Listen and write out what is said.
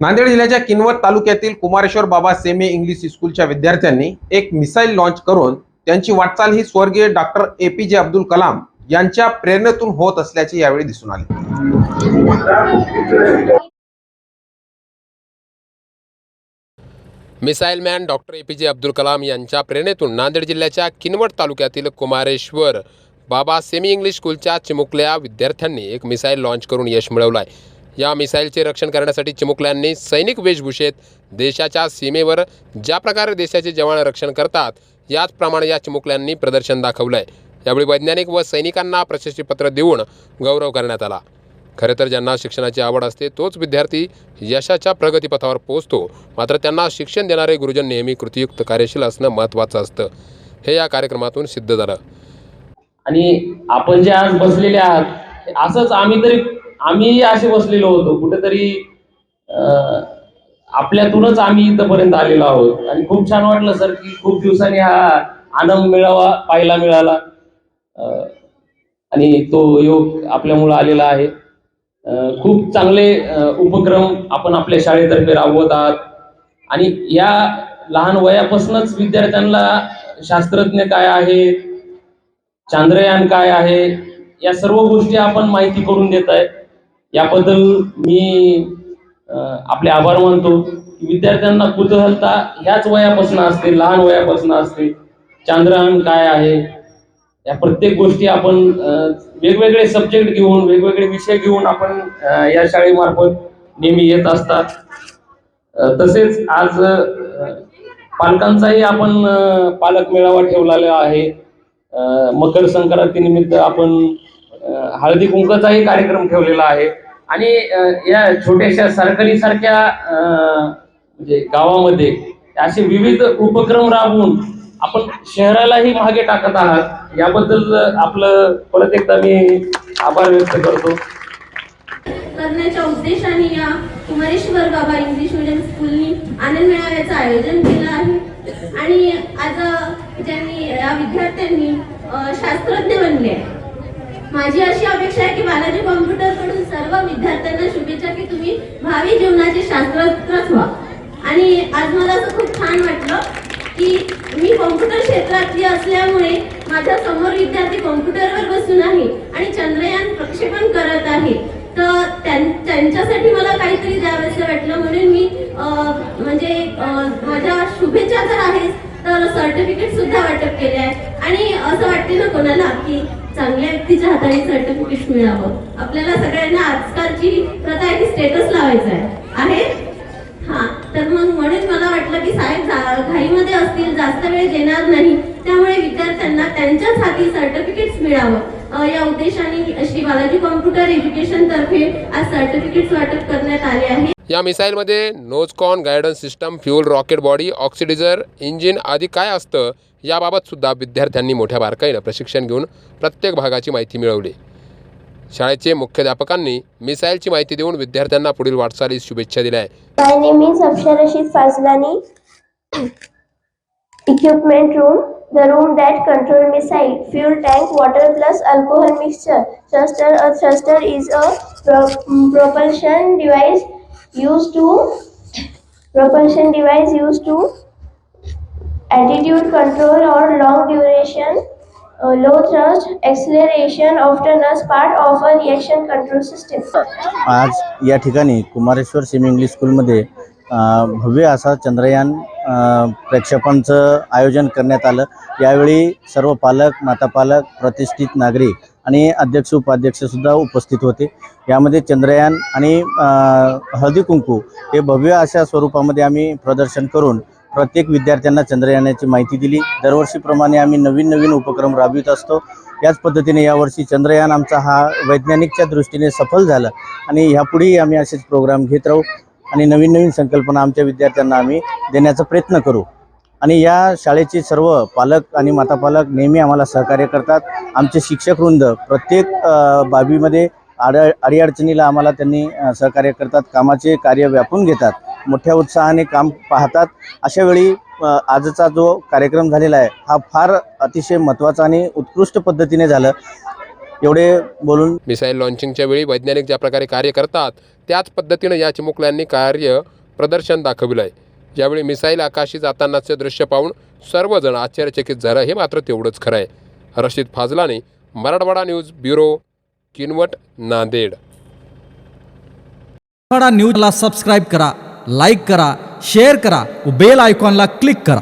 नांदेड जिल्ह्याच्या किनवट तालुक्यातील कुमारेश्वर बाबा सेमे इंग्लिश स्कूलच्या विद्यार्थ्यांनी एक मिसाईल लॉन्च करून त्यांची वाटचाल ही स्वर्गीय doctor A P J Abdul Kalam यांच्या प्रेरणेतून होत असल्याचे यावेळी दिसून आले. Missile man doctor A P J Abdul Kalam यांच्या प्रेरणेतून नांदेड जिल्ह्याच्या किनवट तालुक्यातील कुमारेश्वर बाबा सेमी इंग्लिश स्कूलच्या चिमुकल्या विद्यार्थ्यांनी एक मिसाईल लॉन्च करून यश मिळवलं आहे या मिसाईलचे रक्षण करण्यासाठी चिमुकल्यांनी सैनिक वेशभूषेत देशाच्या सीमेवर ज्या प्रकारे देशाचे जवान रक्षण करतात याचप्रमाणे या चिमुकल्यांनी प्रदर्शन दाखवलं आहे यावेळी वैज्ञानिक व सैनिकांना प्रशस्तीपत्र देऊन गौरव करण्यात आला. खरे तर ज्यांना शिक्षणाची आवड असते तोच विद्यार्थी यशाच्या प्रगतीपथावर पोहोचतो. मात्र त्यांना शिक्षण देणारे गुरुजन नेहमी कृतीयुक्त कार्यशील असणं महत्त्वाचं असतं. हे या कार्यक्रमातून सिद्ध झालं. आणि आपण जे आज बसलेले आहात असंच आम्ही तरी आम्ही असे बसलेलो होतो कुठेतरी आपल्यातूनच आम्ही इथपर्यंत आलेलो आहोत. आणि खूप छान वाटलं सर की खूप दिवसांनी हा आनंद मिळावा पाहायला मिळाला. आणि तो योग आपल्यामुळं आलेला आहे. खूप चांगले उपक्रम आपण आपल्या शाळेतर्फे राबवत आहात. आणि या लहान वयापासूनच विद्यार्थ्यांना शास्त्रज्ञ काय आहे चांद्रयान काय आहे या सर्व गोष्टी आपण माहिती करून देत आहे. याबद्दल मी आपले आभार मानतो विद्यार्थ्यांना कुतूहलता ह्याच वयापासून असते लहान वयापासून असते. चांद्रयान काय आहे? या प्रत्येक गोष्टी आपण वेगवेगळे सब्जेक्ट घेऊन वेगवेगळे विषय घेऊन आपण या शाळेमार्फत नेहमी येत असतात. तसेच आज पालकांचाही आपण पालक मेळावा ठेवलेला आहे. मकर संक्रांतीनिमित्त आपण हळदी कुंकाचाही कार्यक्रम ठेवलेला आहे. आणि या छोट्याशा सरकारी सारख्या म्हणजे गावामध्ये असे विविध उपक्रम राबवून आपण शहरालाही मागे टाकत आहात याबद्दल आपलं परत एकदा मी आभार व्यक्त करतो. करण्याच्या उद्देशाने या कुमारेश्वर बाबा इंग्लिश मिडियम स्कूलनी आनंद मेळाव्याचं आयोजन केलं आहे. आणि आज ज्यांनी या विद्यार्थ्यांनी शास्त्रज्ञ बनले आहे माझी अशी अपेक्षा आहे की बालाजी कॉम्प्युटरकडून सर्व विद्यार्थ्यांना शुभेच्छा की तुम्ही भावी जीवनाचे शास्त्रज्ञच व्हा. आणि आज मला असं खूप छान वाटलं की मी कॉम्प्युटर क्षेत्रातली असल्यामुळे माझ्यासमोर विद्यार्थी कॉम्प्युटरवर बसून आहे आणि चंद्रयान प्रक्षेपण करत आहे. तर त्यां- त्यांच्यासाठी मला काहीतरी द्यावंसं वाटलं. म्हणून मी म्हणजे माझ्या शुभेच्छा तर आहेच तर सर्टिफिकेट सुद्धा वाटप केले आहे आणि असं वाटते ना कोणाला की चांगल्या व्यक्तीच्या हाताने सर्टिफिकेट मिळावं. आपल्याला सगळ्यांना आजकालची प्रथा आहे की स्टेटस लावायचं आहे. हा. तर मग म्हणून मला वाटलं की साहेब घाईमध्ये असतील जास्त वेळ देणार नाही. त्यामुळे विद्यार्थ्यांना त्यांच्याच हाती सर्टिफिकेट्स मिळावं. या उद्देशाने श्री बालाजी कॉम्प्युटर एज्युकेशन तर्फे आज सर्टिफिकेट्स वाटप करण्यात आले आहे. या मिसाईलमध्ये nose cone guidance system fuel rocket body oxidiser engine आदी काय असतं याबाबत सुद्धा विद्यार्थ्यांनी मोठ्या बारकाईनं प्रशिक्षण घेऊन प्रत्येक भागाची माहिती मिळवली. शाळेचे मुख्याध्यापकांनी मिसाईलची माहिती देऊन विद्यार्थ्यांना पुढील वाटचालीस शुभेच्छा दिल्या आहे My name is Afshar Rashid Fazlani. Equipment room, the room that control missile, fuel tank, water plus alcohol mixture. Thruster, a thruster is a pro- propulsion device used to propulsion device used to attitude control or long duration uh, low thrust acceleration often as part of a reaction control system. आज या ठिकाणी Kumareshwar semi English स्कूलमध्ये अ, भव्य असा चंद्रयान प्रेक्षकांचं आयोजन करण्यात आलं. यावेळी सर्व पालक मातापालक प्रतिष्ठित नागरिक आणि अध्यक्ष उपाध्यक्षसुद्धा उपस्थित होते. यामध्ये चंद्रयान आणि हळदी कुंकू हे भव्य अशा स्वरूपामध्ये आम्ही प्रदर्शन करून प्रत्येक विद्यार्थ्यांना चंद्रयानाची माहिती दिली. दरवर्षीप्रमाणे आम्ही नवीन नवीन उपक्रम राबवित असतो. याच पद्धतीने यावर्षी चंद्रयान आमचा हा वैज्ञानिकच्या दृष्टीने सफल झाला आणि ह्यापुढेही आम्ही असेच प्रोग्राम घेत राहू. आणि नवीन नवीन संकल्पना आमच्या विद्यार्थ्यांना आम्ही देण्याचा प्रयत्न करू. आणि या शाळेचे सर्व पालक आणि मातापालक नेहमी आम्हाला सहकार्य करतात. आमचे शिक्षक वृंद प्रत्येक बाबीमध्ये आड अडीअडचणीला आम्हाला त्यांनी सहकार्य करतात. कामाचे कार्य व्यापून घेतात. मोठ्या उत्साहाने काम पाहतात. अशावेळी आजचा जो कार्यक्रम झालेला आहे हा फार अतिशय महत्त्वाचा आणि उत्कृष्ट पद्धतीने झालं. एवढे बोलून मिसाईल लॉन्चिंगच्या वेळी वैज्ञानिक ज्या प्रकारे कार्य करतात त्याच पद्धतीनं या चिमुकल्यांनी कार्य प्रदर्शन दाखविलं आहे. यावेळी मिसाईल आकाशी जातानाचे दृश्य पाहून सर्वजण आश्चर्यचकित झालं हे मात्र तेवढंच खरं आहे. Rashid Fazlani Marathwada news bureau Kinwat Nanded. Marathwada न्यूजला सबस्क्राईब करा लाईक करा शेअर करा व बेल आयकॉनला क्लिक करा.